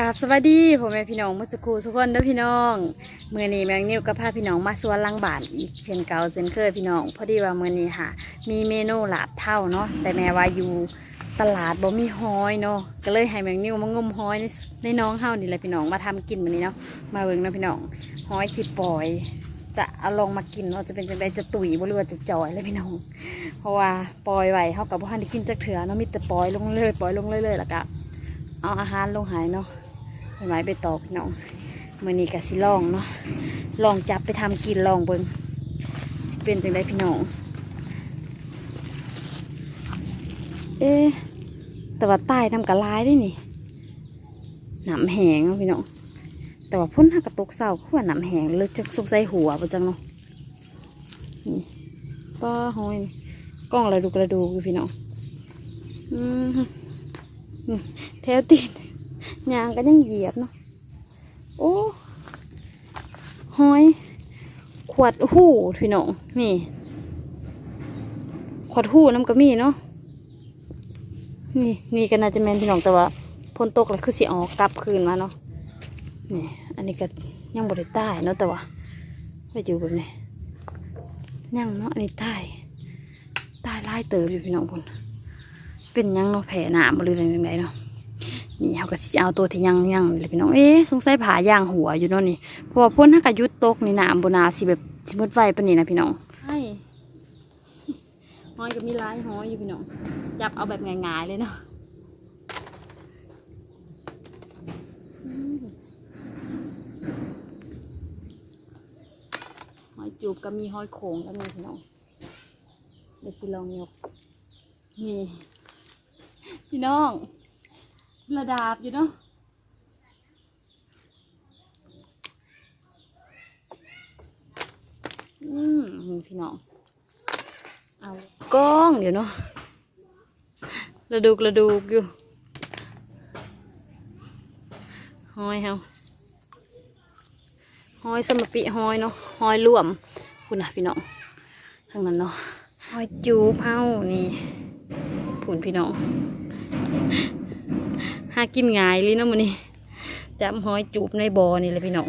กราบสวัสดีพ่อแม่พี่น้องมื่อสักครู่ทุกคนด้อพี่น้องเมื่อนี้แมงนิวก็พาพี่น้องมาสวนลังบานอีกเช่นเก่าเช่นเคยพี่น้องพอดีว่าเมื่อนี้ค่ะ มีเมนูหลาบเท่าเนาะแต่แม่ว่าอยู่ตลาดบ่มีห้อยเนาะก็เลยให้แมงนิวมางมห้อยในน้องเฮานี่แหละพี่น้องมาทำกินมื้อนี้เนาะมาเบิ่งนะพี่น้องห้อยที่ปล่อย จะเอาลงมากินเนาะจะเป็นจังไดจะตุ๋ยบ่หรือว่าจะจอยเลยพี่น้อง เพราะว่าปล่อยไว้เฮากับบ่ทันได้กินจักเถื่อเนาะมีแต่ปล่อยลงเลยปล่อยลงเลยเลยแล้วก็เอาอาหารลงหายเนาะ ไปไม้ไปตอกน้องมื่อนี้ก็สิลองเนาะลองจับไปทำกินลองเบิงสิเป็นจังไดพี่น้อง เอ๊ะแต่ว่าใต้ทำกระลายได้นี่หนำแหงพี่น้องแต่ว่าพ่นหักกระตกเศร้าคือว่าหนำแหงเลยจะสงสัยหัวปะจังเนาะนี่ป้าหอยกล้องระดูกระดูกพี่น้องอืมแถวตีน ยางก็ยังเหยียบเนาะโอ้หอย ขวดหูพี่น้องนี่ ขวดหูน้ำก็มีเนาะนี่นี่ก็น่าจะแมนพี่น้องแต่ว่าพ้นตกแล้วคือเสิออกกลับคืนมาเนาะนี่อันนี้ก็ยังบริใต้เนาะแต่ว่าไปอยู่แบบนี้ยังเนาะอันนี้ใต้ใต้ไล่เติบอยู่พี่น้องพุ่นเป็นยังเนาะแผลหนามบริเวณยังไงเนาะ นี่เขาก็สิเอาตัวที่ยังยังเลยพี่น้องเอ๊ะสงสัยผาย่างหัวอยู่เนาะนี่เพราะว่าพ่นถ้ากระยุดตกนี่น้ำบนาสิแบบสิหมดไฟปานนี้นะพี่น้องใช่หอยก็มีลายหอยอยู่พี่น้องจับเอาแบบง่ายๆเลยเนาะอืมหอยจูบก็มีหอยโขงก็มีพี่น้องเดี๋ยวสิลองยกนี่พี่น้อง ระดาบอยู่เนาะอืมนี่พี่น้อง เอากล้องเดี๋ยวเนาะระดูกระดูกอยู่หอยเฮาหอยสมปิหอยเนาะหอยรวมคุณนะพี่น้องทางนั้นเนาะหอยจูบเฮานี่ผุนพี่น้อง หากินง่ายเลยนะมันนี่จับหอยจูบในบ่อนี่เลยพี่น้อง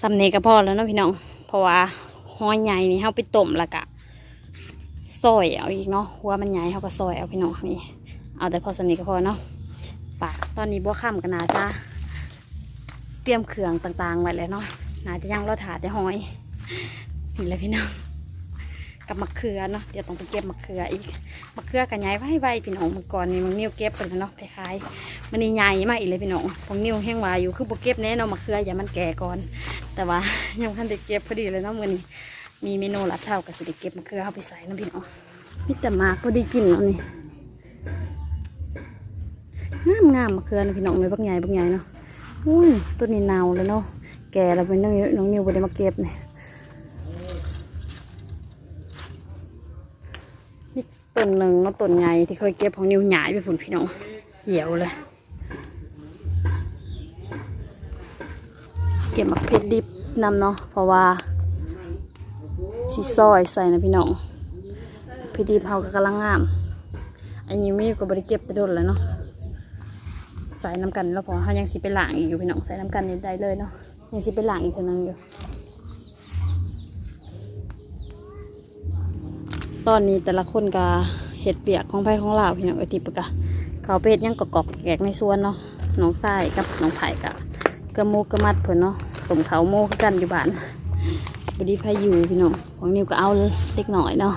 สำเนกก็พอแล้วเนาะพี่น้อง เพราะว่าหอยใหญ่นี่เขาไปต้มแล้วกะ ซอยเอาอีกเนาะหัวมันใหญ่เขาก็ซอยเอาพี่น้องนี่ เอาแต่พอสนิทก็พอเนาะปากตอนนี้บัวค่ำกันนาจะเตรียมเครื่องต่างๆไว้แล้วเนาะนาจะย่างรอถาดได้หอยนี่แหละพี่น้องกับมะเขือเนาะเดี๋ยวต้องไปเก็บมะเขืออีกมะเขือกันใหญ่ไว้ไว้พี่น้องเมื่อก่อนนี่มึงนิ้วเก็บไปแล้วเนาะคล้ายๆมันนี่ใหญ่มากอีกเลยพี่น้องผมนิ้วแห้งวาอยู่คือโบเก็บแน่เนาะมะเขืออย่ามันแก่ก่อน แต่ว่ายังทันได้เก็บพอดีเลยเนาะมือนี้ มีเมนูลับเท่ากับสิเดเก็บมะเขือเข้าไปใส่น้ำพี่น้องมีแต่มากพอดีกินเนาะนี่งามงามมะเขือนะพี่น้องเลยบักใหญ่บักใหญ่เนาะอุ้ยต้นนี้เนาแล้วเนาะแก่แล้วเป็นน้องน้องนิวบ่ได้มาเก็บเนี่ยมีต้นหนึ่งเนาะต้นใหญ่ที่เคยเก็บของนิวใหญ่ไปผุนพี่น้องเหี่ยวเลยเก็บมะเพชรดิบนำเนาะเพราะว่า สีซอยใส่นะพี่น้องพี่ดีเผาก็กำลังงาม อันนี้มีก็บริเก็บไปโดนแล้วเนาะใส่น้ำกันแล้วพอเขายังสิไปหลางอีกอยู่พี่น้องใส่น้ำกันนี่ได้เลยเนาะยังสิไปหลางอีกเท่านึงอยู่ตอนนี้แต่ละคนก็เห็ดเปียกของไผ่ของลาวพี่น้องไอติปะกะเขาเป็ดยังกอกแกกในสวนเนาะน้องทรายกับน้องไผ่กะกระมูกระมัดเพิ่นเนาะสมเขาโมคือกันอยู่บ้าน บไดีพายุพี่น้องของนิวก็เอาเล็กหน่อยเนาะ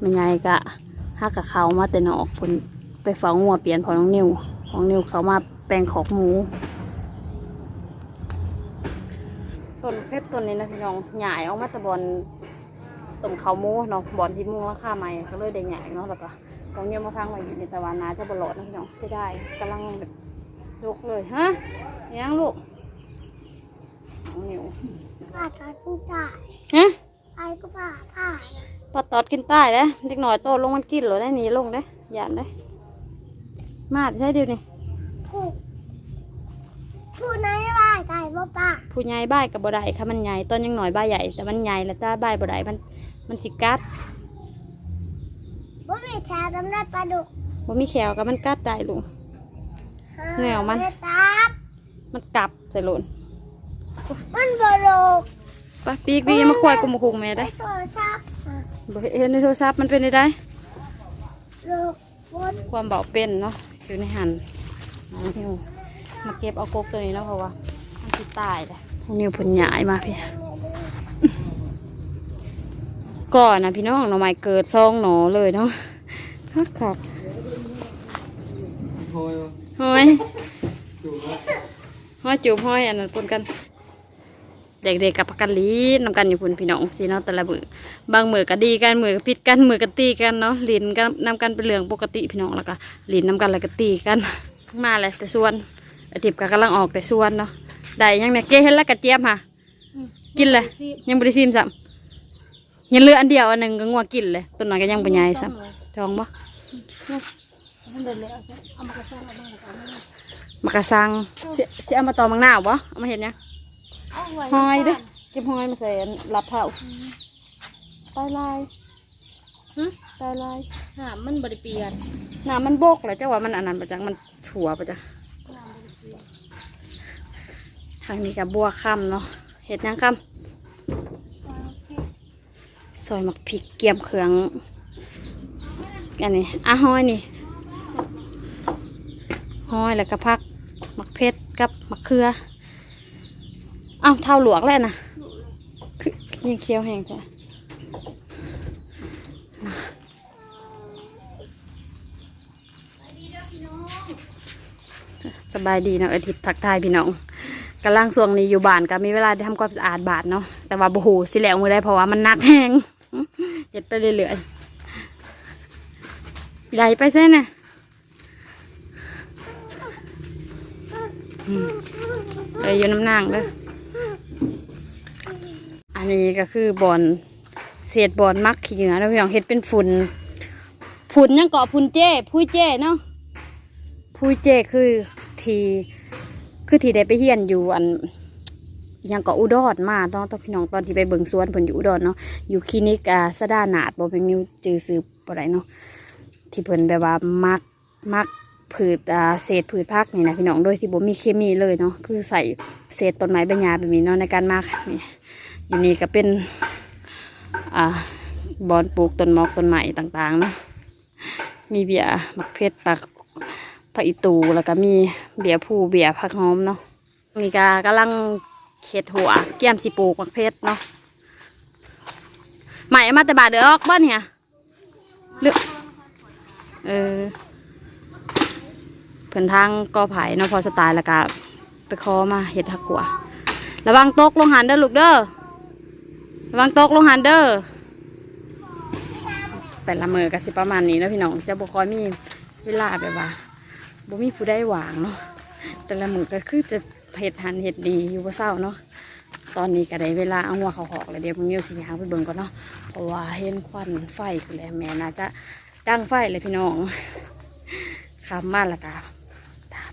มันใหญ่กะฮักกับเขามาแต่นอกผลไปเฝ้างัวเปลี่ยนพอน้องนิวของนิวเขามาแปลงขอกหมูต้นเพชรต้นนี้นะพี่น้องใหญ่ออกมาต่บอลต้มเขาหมูเนาะบอลที่มุงราคาใหม่ก็เลยได้ใหญ่เนาะแล้วก็ของนิวมาพังไว้อยู่ในตะวันนาจะบลอดนะพี่น้องเสียดายกำลังแบบลุกเลยฮะยังลูก ของนิวผ่าตัดผู้ตายฮะไอ้ก็ผ่าผ่าพอตอดกินใต้แล้วเด็กหน่อยโตลงมันกินเหรอได้หนีลงได้อย่านได้ มาดใช่เดี๋ยวนี้ผู้ผู้ไหนว่าไก่บ่ป้าผู้ใหญ่บ้ายกับบ่ได้ค่ะมันใหญ่ต้นยังหน่อยบ้ายใหญ่แต่มันใหญ่แล้วถ้าบ้ายบ่ได้มันมันสิกัดบ่มีแชร์ทำได้ปลาดุกบ่มีแขวกับมันกัดได้ลุงแนวมันไตับ มันกลับใส่หล่น มันบ่โลกไปปีกปีกมาควายกุมคุงแม่ได้โทรศัพท์บ่เห็นในโทรศัพท์มันเป็นได้ได้โลกบนความเบาเป็นเนาะอยู่ในหันน้องนิวมาเก็บเอากกตัวนี้แล้วเพราะว่ามันสิตายเลยน้องนิวเพิ่นย้ายมาพี่ก่อนนะพี่น้องหน่อไม้เกิดซองหนอเลยเนาะคักคักโอ้ยห้อยดูว่าห้อยจูบห้อยอันนั้นปนกัน เด็กๆกับพักกันลีนนำกันอยู่พุ่นพี่น้องสิเนาะแต่ละมือบางมือก็ดีกันมือก็พิดกันมือก็ตีกันเนาะลินกันนำกันเป็นเรื่องปกติพี่น้องแล้วก็ลินนำกันแล้วก็ตีกันมาเลยแต่ส่วนไอติบก็กำลังออกแต่ส่วนเนาะได้ยังเนี่ยเก้เห็นแล้วกระเจี๊ยบค่ะกินเลยยังบริซิมซ้ำยังเหลืออันเดียวอันหนึ่งก็งัวกินเลยต้นน้อยก็ยังปัญญายซ้ำจองบ่มากระซังเสียเสียเอามาต่อมังหน้าวบ่เอามาเห็นยัง หอยเด้อเก็บหอยมาใส่อันหลับเผาตายลายฮะตายลายหามันบริเปลียนน้ำมันบกเลยเจ้าว่ามันอันนั้นปะจังมันถั่วปะจังทางนี้กับบัวค่ำเนาะเห็ดหยังค่ำซอยหมักพริกเกียมเครื่องอันนี้อะห้อยนี่ห้อยแล้วก็พักหมักเพชรกับหมักเขือ อ้าเท่าหลวกแล้วนะยังเคี้ยวแห้งแท้สบายดีเนาะอาทิตย์ทักทายพี่น้องกำลังส่วงนี้อยู่บ้านก็มีเวลาได้ทำความสะอาดบ้านเนาะแต่ว่าบูหูสิแล้วมือได้เพราะว่ามันหนักแห้งเห็ดไปเรื่อยๆไหลไปเส้นน่ะอืมเลยอน้ำนางเด้ออั นี้ก็คือบอนเศษบอนมักขี้เหนือแล้วพี่น้องเห็ดเป็นฝุ่นฝุ่นยังเกาะฝุ่นเจ้พุ้ยเจ้เนาะพุ้ยเจ้คือทีคือทีได้ไปเฮียนอยู่อันยังเกาะอุดรมาตอนตอนพี่น้องตอนที่ไปเบิ่งสวนเพิ่นอยู่อุดรเนาะอยู่คลินิกอ่าสะดานาดบ่เป็นนิวจือซื้อบ่ได้เนาะที่เพิ่นแบบว่ามักมักพืชอ่าเศษพืชผักนี่นะพี่น้องโดยที่บ่มีเคมีเลยเนาะคือใส่เศษต้นไม้ใบหญ้าแบบนี้เนาะในการมักนี่ อยู่นี่ก็เป็นอ่าบอนปลูกต้นมอกต้นไม้ต่างๆเนาะมีเบียมักเพชรปักผักอีตูแล้วก็มีเบียผู้เบียผักหอมเนาะนี่ก็กำลังเข็ดหัวเกี่ยมสิปลูกมักเพชรเนาะใหม่มาแต่บาทเดือออกบ้านเนี่ยหรือเออเพิ่นทางกอไผ่เนาะพอสไตล์แล้วก็ไปคอมาเห็ดหักกัวระวังตกลงหันเด้อลูกเด้อ วังตกลงหันเด้อแต่ละมือก็สิประมาณนี้นะพี่น้องจะบ่ค่อยมีเวลาแบบว่าบ่มีผู้ได้หวางเนาะแต่ละมือก็คือจะเห็ดหันเห็ดดีอยู่บ่เศร้าเนาะตอนนี้ก็ได้เวลาเอาหัวเขาหอกเลยเดี๋ยวมึงเนียวสิหางไปเบิ่งก่อนเนาะเพราะว่าเห็นควันไฟคือแล้วแม่น่าจะดังไฟเลยพี่น้องคำมาละกะ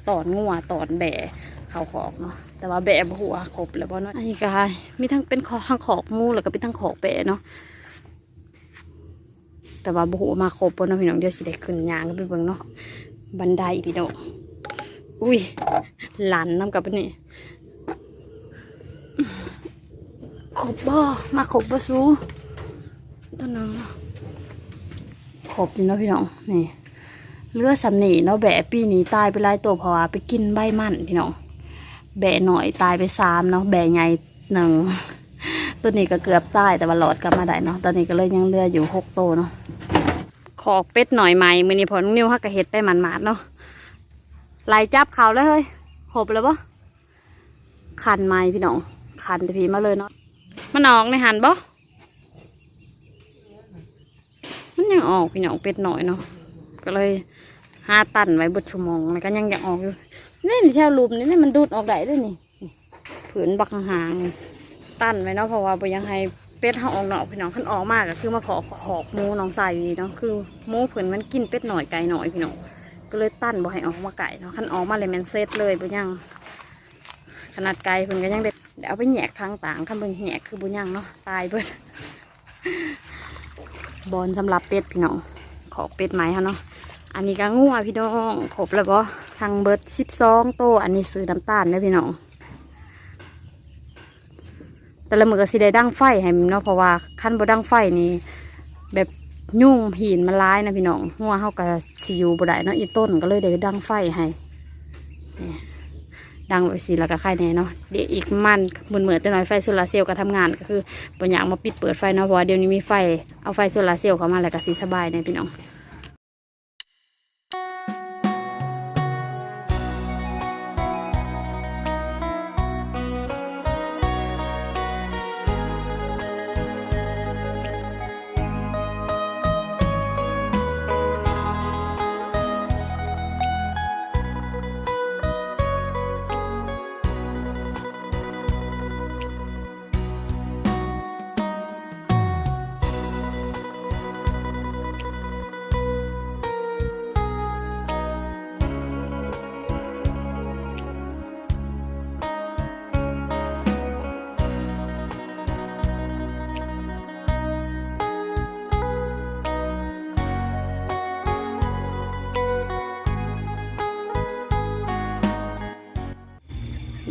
ตอนงัวตอนแบะ เขาขอกเนาะแต่ว่าแบะบ่หัวครบแล้วบ่เนาะอันนี้ก็มีทั้งเป็นขอทั้งขอกมูแล้วก็เป็นทั้งขอกแบะเนาะแต่ว่าบ่หัวมาครบบ่เนาะพี่น้องเดี๋ยวสิได้ขึ้นยางไปเบิ่งเนาะบันไดพี่น้องอุ้ยหลันน้ำกับนนี่ขบบ่มาขบบ่ซูตัวนึงขบอยู่เนาะพี่น้องนี่เลือดสำนีเนาะแบะปีนี้ตายไปหลายตัวเพราะว่าไปกินใบมันพี่น้อง แบะหน่อยตายไปสามเนาะแบะใหญ่หนึ่งตัวนี้ก็เกือบตายแต่ว่าหลอดกลับมาได้เนาะตอนนี้ก็เลยยังเหลืออยู่หกตัวเนาะขอกเป็ดหน่อยไหมมือนี้พอน้องนิวฮักกะเฮ็ดไปหมันๆเนาะไหลจับเขาแล้วเฮ้ยครบแล้วปะคันไม้พี่น้องคันแต่พีมาเลยเนาะมันออกในหันบ่มันยังออกพี่น้องเป็ดหน่อยเนาะก็เลยหาตันไว้บดชั่วโมงแล้วก็ยังอยากออกอยู่ นี่นี่แถวรูมนี่นี่มันดูดออกได้ด้วยนี่ผืนบักหางตั้นไว้เนาะเพราะว่าบ่อยังให้เป็ดเป็ดเฮาออกนอพี่น้องคันออกมากก็คือมาขอขอกมูน้องใส่เนาะคือมูเพิ่นมันกินเป็ดหน่อยไก่หน่อยพี่น้องก็เลยตั้นบ่ให้ออกมาไก่เนาะคันออกมาเลยแมนเซตเลยบ่ยัง ขนาดไก่เพิ่นก็ยังได้เดี๋ยวเอาไปแหยกทางต่างคันเบิ่งแหยกคือบ่ยังเนาะตายเบิดบอลสำหรับเป็ดพี่น้องขอเป็ดไหมคะเนาะ อันนี้ก็งัวพี่น้องครบแล้วบ่ทางเบิร์ดสิบสองโต อันนี้ซื้อน้ำตาลเด้พี่น้อง แต่ละมือก็สิได้ดังไฟให้มันเนาะเพราะว่าขั้นบ่ดังไฟนี่แบบยุ่งหินมันร้ายนะพี่น้องหัวเฮาก็สิอยู่บ่ได้เนาะอีต้นก็เลยได้ดังไฟให้ดังไว้สิแล้วก็ไข่แน่เนาะเดี๋ยวอีกมันเหมือนเหมือนแต่น้อยไฟโซลาร์เซลล์ก็ทำงานก็คือบ่อยามาปิดเปิดไฟเนาะเพราะเดี๋ยวนี้มีไฟเอาไฟโซลาร์เซลล์เข้ามาแล้วก็สิสบายเนี่ยพี่น้อง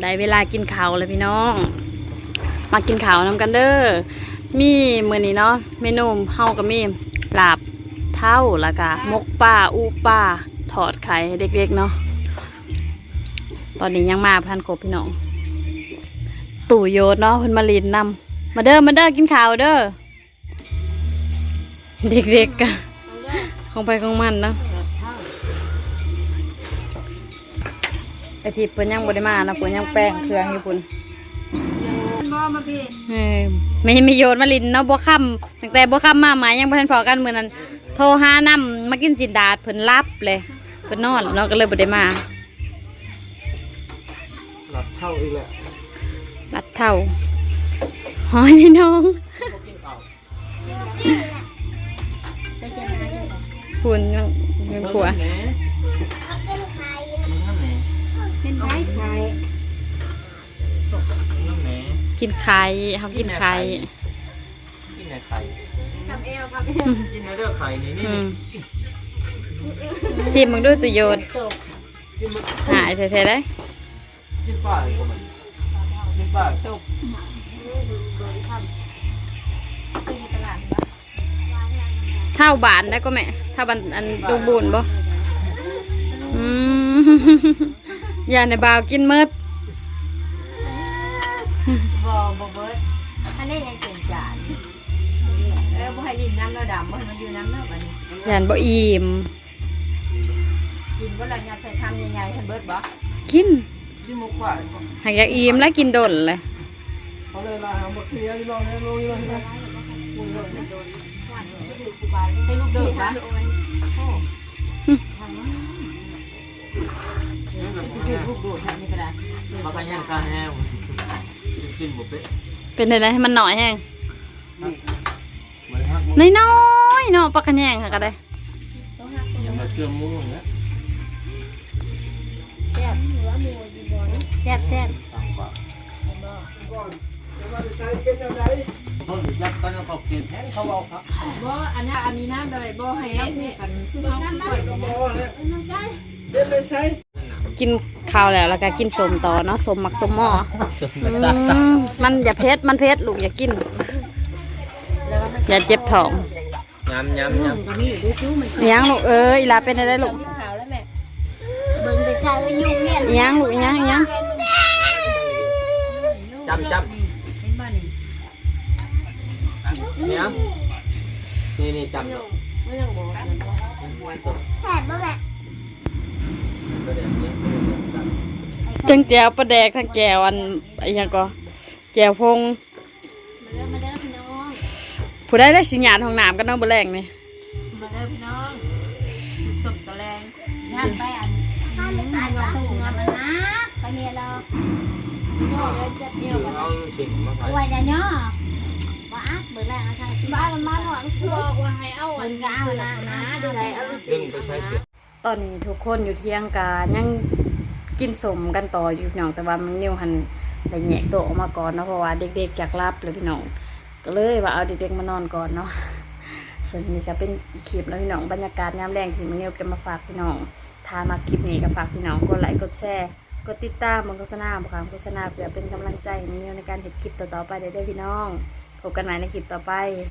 ได้เวลากินข้าวแล้วพี่น้อง มากินข้าวนำกันเด้อมีมื้อนี้เนาะเมนูเฮาก็มีลาบเท่าแล้วก็มกป่าอูป่าทอดไข่ให้เด็กๆเนาะตอนนี้ยังมาพันครบพี่น้อง ตู่โยนเนาะเพิ่นมาลินนำมาเด้อมาเด้อกินข้าวเด้อเด็กๆกันของไปของมันเนาะ อทิพย์เพิ่นยังบ่ได้มานะเพิ่นยังแป้งเครื่องอยู่พุ่นบ่มาพี่เออไม่ไม่โยนมาลินเนาะบ่ค่ำตั้งแต่บ่ค่ำมาหมายังบ่ทันพอกันมื้อนั้นโทรหานํมากินสินดาดเพิ่นรับเลยเพิ่นนอนแล้วเนาะก็เลยบ่ได้มาหลับเท่าอีกแหละรัดเท่าหอยพี่น้องคุณยังยังผัว กินไข่เฮากินไข่กินในไข่ทำเอวครับกินในเรื่องไข่นี่นี่อืมชิมมึงดูตุโยนกินมันหายแท้ๆได้กินป้าก็มันกินป้าจบเท่าบานได้ก็แม่เท่าบันอันดงบุญบ่อืมอย่าในบ่าวกินเมิด บ่บ่เบิดอันนี้ยังเป็นจานเออบ่ให้ลินน้ำแล้วดำบ่ให้มันอยู่น้ำเนาะบัดนี้อย่าบ่อิ่มกินบ่แล้วยัดใส่คำใหญ่ๆให้เบิดบ่กินกินมุกป้าหากอยากอิ่มแล้วกินโดนเลยเขาเลยลาหมดเคลียร์ลองให้ลองลองให้ให้ลูกเดินนะลูกโดดทางนี้ก็ได้มากันย่างกาแห้ว กินหมดเป๊ะเป็นอะไรให้มันหน่อยแห้งเหมือนฮักน้อยๆเนาะปลากระแยงค่ะก็ได้ยังมาเชื่อมมุ้งนะแซ่บแซ่บต่างกว่าต้นยักษ์ตั้งขอบเขตแห้งเขาเอาครับบ่อันนี้อันนี้น้ำเลยบ่ให้น้ำคู่กันคือเอาคู่กันกิน ข้าวแล้วแล้วก็กินสมต่อเนาะสมหมักสมหม้อจนอืมมันอย่าเผ็ดมันเผ็ดลูกอย่ากิน อย่าเจ็บท้องย้ำย้ำย้อิหยังลูกเอ้ยอีหลาเป็นอะไรลูกขาวแล้วแม่เบิ่งไปใส่ว่ายุ่งเนี่ยอิหยังลูกอิหยังอิหยังำจำจเห็นบ่นี่ำเนี่ยนี่นี่จำไม่ต้องบอกแสบบ่แม่ตัวเดียวนี้ จังแจวปลาแดกทั้งแจวอันอิหยังก็แจวพงมาเด้อมาเด้อพี่น้องผู้ได้ได้สิญญาณของน้ำกันเนาะบ่แรงนี่มาเด้อพี่น้องตบตะแรงย่างไปอันข้าวไม่ตายว่าตุ่งมันนะไปเมียเราโอ้ยจะเอถืวอเอาสิ่งมาใส่ไว้แต่เนาะว่าอักมือแรกนะใช่บ้านมาหน่อยคือบอกว่าให้เอามันก็เอาละนะดูไรเอาดึงไปใช้เสีย ตอนนี้ทุกคนอยู่เที่ยงกายังกินสมกันต่ออยู่พี่น้องแต่ว่ามันนิวหันได้แยกตัวออกมาก่อนเนาะเพราะว่าเด็กๆอยากรับเลยพี่น้องก็เลยว่าเอาเด็กๆมานอนก่อนเนาะส่วนนี้ก็เป็นอีกคลิปแล้วพี่น้องบรรยากาศยามแรงที่มันนิวเก็บมาฝากพี่น้องถ้ามาคลิปนี้ก็ฝากพี่น้องกดไลค์กดแชร์กดติดตามบนโฆษณาบนคำโฆษณาเพื่อเป็นกำลังใจให้นิวในการเห็นคลิปต่อๆไปได้เด้พี่น้องพบกันใหม่ในคลิปต่อไป